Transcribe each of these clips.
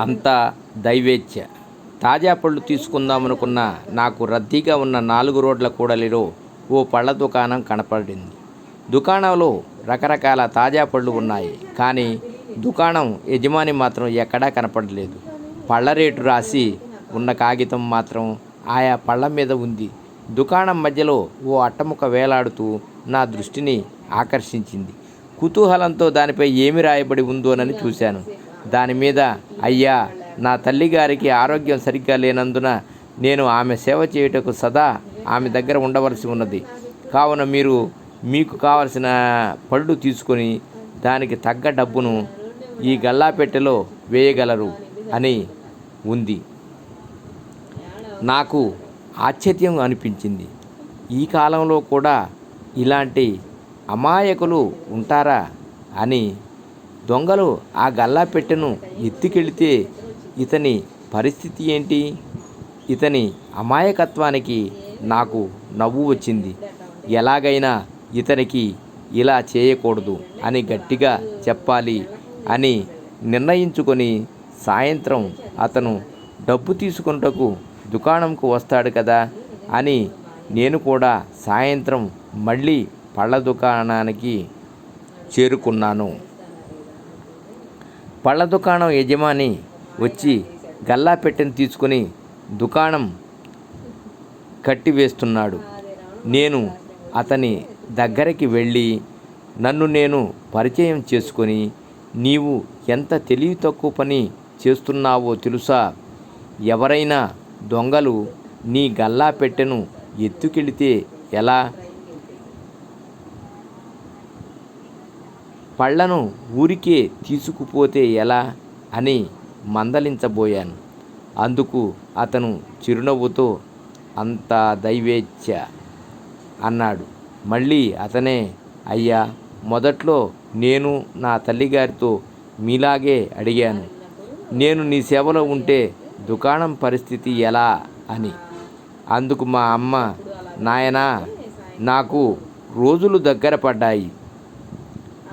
అంతా దైవేచ్ఛ తాజా పళ్ళు తీసుకుందామనుకున్న నాకు రద్దీగా ఉన్న నాలుగు రోడ్ల కూడలిలో ఓ పళ్ళ దుకాణం కనపడింది. దుకాణంలో రకరకాల తాజా పళ్ళు ఉన్నాయి. కానీ దుకాణం యజమాని మాత్రం ఎక్కడా కనపడలేదు. పళ్ళ రేటు రాసి ఉన్న కాగితం మాత్రం ఆయా పళ్ళ మీద ఉంది. దుకాణం మధ్యలో ఓ అట్టముక వేలాడుతూ నా దృష్టిని ఆకర్షించింది. కుతూహలంతో దానిపై ఏమి రాయబడి ఉందోనని చూశాను. దాని మీద అయ్యా నా తల్లిగారికి ఆరోగ్యం సరిగ్గా లేనందున నేను ఆమె సేవ చేయుటకు సదా ఆమె దగ్గర ఉండవలసి ఉన్నది. కావున మీరు మీకు కావలసిన పళ్ళు తీసుకొని దానికి తగ్గ డబ్బును ఈ గల్లాపెట్టెలో వేయగలరు అని ఉంది. నాకు ఆశ్చర్యం అనిపించింది. ఈ కాలంలో కూడా ఇలాంటి అమాయకులు ఉంటారా అని దొంగలు ఆ గల్లా పెట్టెను ఎత్తుకెళితే ఇతని పరిస్థితి ఏంటి? ఇతని అమాయకత్వానికి నాకు నవ్వు వచ్చింది. ఎలాగైనా ఇతనికి ఇలా చేయకూడదు అని గట్టిగా చెప్పాలి అని నిర్ణయించుకొని సాయంత్రం అతను డబ్బు తీసుకున్నటకు దుకాణంకు వస్తాడు కదా అని నేను కూడా సాయంత్రం మళ్ళీ పళ్ళ దుకాణానికి చేరుకున్నాను. పళ్ళ దుకాణం యజమాని వచ్చి గల్లా పెట్టెను తీసుకుని దుకాణం కట్టివేస్తున్నాడు. నేను అతని దగ్గరికి వెళ్ళి నన్ను నేను పరిచయం చేసుకొని నీవు ఎంత తెలివి తక్కువ పని చేస్తున్నావో తెలుసా? ఎవరైనా దొంగలు నీ గల్లా పెట్టెను ఎత్తుకెళితే ఎలా? పళ్ళను ఊరికే తీసుకుపోతే ఎలా అని మందలించబోయాను. అందుకు అతను చిరునవ్వుతో అంత దైవేచ్ఛ అన్నాడు. మళ్ళీ అతనే అయ్యా మొదట్లో నేను నా తల్లిగారితో మీలాగే అడిగాను. నేను నీ సేవలో ఉంటే దుకాణం పరిస్థితి ఎలా అని. అందుకు మా అమ్మ నాయనా నాకు రోజులు దగ్గర పడ్డాయి.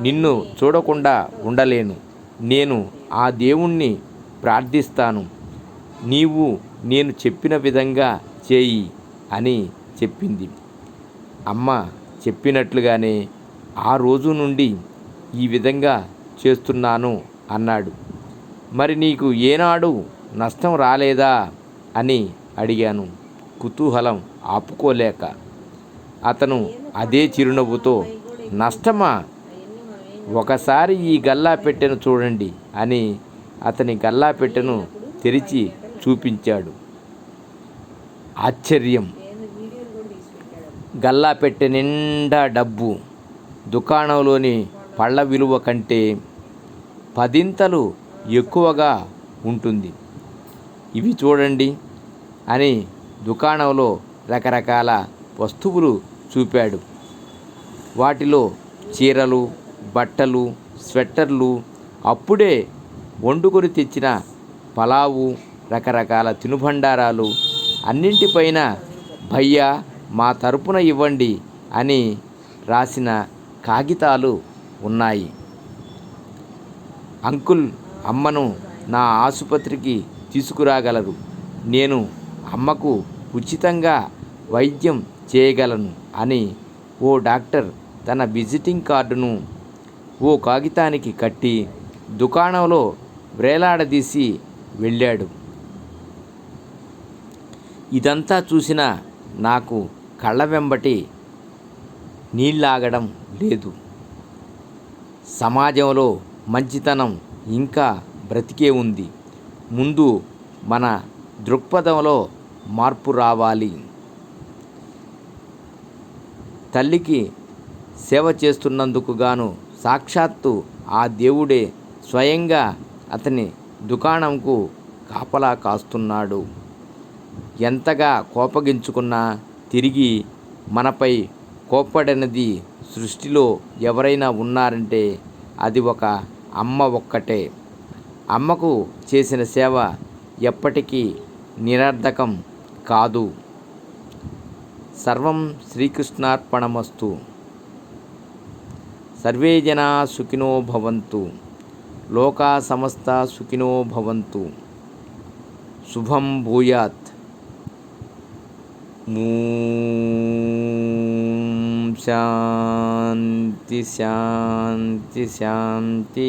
నిన్ను చూడకుండా ఉండలేను. నేను ఆ దేవుణ్ణి ప్రార్థిస్తాను. నీవు నేను చెప్పిన విధంగా చేయి అని చెప్పింది. అమ్మ చెప్పినట్లుగానే ఆ రోజు నుండి ఈ విధంగా చేస్తున్నాను అన్నాడు. మరి నీకు ఏనాడు నష్టం రాలేదా అని అడిగాను. కుతూహలం ఆపుకోలేక. అతను అదే చిరునవ్వుతో నష్టమా? ఒకసారి ఈ గల్లా పెట్టెను చూడండి అని అతని గల్లా పెట్టెను తెరిచి చూపించాడు. ఆశ్చర్యం. గల్లా పెట్టె నిండా డబ్బు. దుకాణంలోని పళ్ళ విలువ కంటే పదింతలు ఎక్కువగా ఉంటుంది. ఇవి చూడండి అని దుకాణంలో రకరకాల వస్తువులు చూపాడు. వాటిలో చీరలు బట్టలు స్వెట్టర్లు అప్పుడే వండుకొని తెచ్చిన పలావు రకరకాల తినుబండారాలు అన్నింటిపైన భయ్యా మా తరపున ఇవ్వండి అని రాసిన కాగితాలు ఉన్నాయి. అంకుల్ అమ్మను నా ఆసుపత్రికి తీసుకురాగలరు. నేను అమ్మకు ఉచితంగా వైద్యం చేయగలను అని ఓ డాక్టర్ తన విజిటింగ్ కార్డును ఓ కాగితానికి కట్టి దుకాణంలో వ్రేలాడదీసి వెళ్ళాడు. ఇదంతా చూసిన నాకు కళ్ళ వెంబటి నీళ్ళాగడం లేదు. సమాజంలో మంచితనం ఇంకా బ్రతికే ఉంది. ముందు మన దృక్పథంలో మార్పు రావాలి. తల్లికి సేవ చేస్తున్నందుకు గాను సాక్షాత్తు ఆ దేవుడే స్వయంగా అతని దుకాణంకు కాపలా కాస్తున్నాడు. ఎంతగా కోపగించుకున్నా తిరిగి మనపై కోప్పడనిది సృష్టిలో ఎవరైనా ఉన్నారంటే అది ఒక అమ్మ ఒక్కటే. అమ్మకు చేసిన సేవ ఎప్పటికీ నిరర్ధకం కాదు. సర్వం శ్రీకృష్ణార్పణమస్తు. సర్వే జనా సుఖినో భవంతు లోకా సమస్త సుఖినో భవంతు శుభం భూయాత్ మూం శాంతి శాంతి శాంతి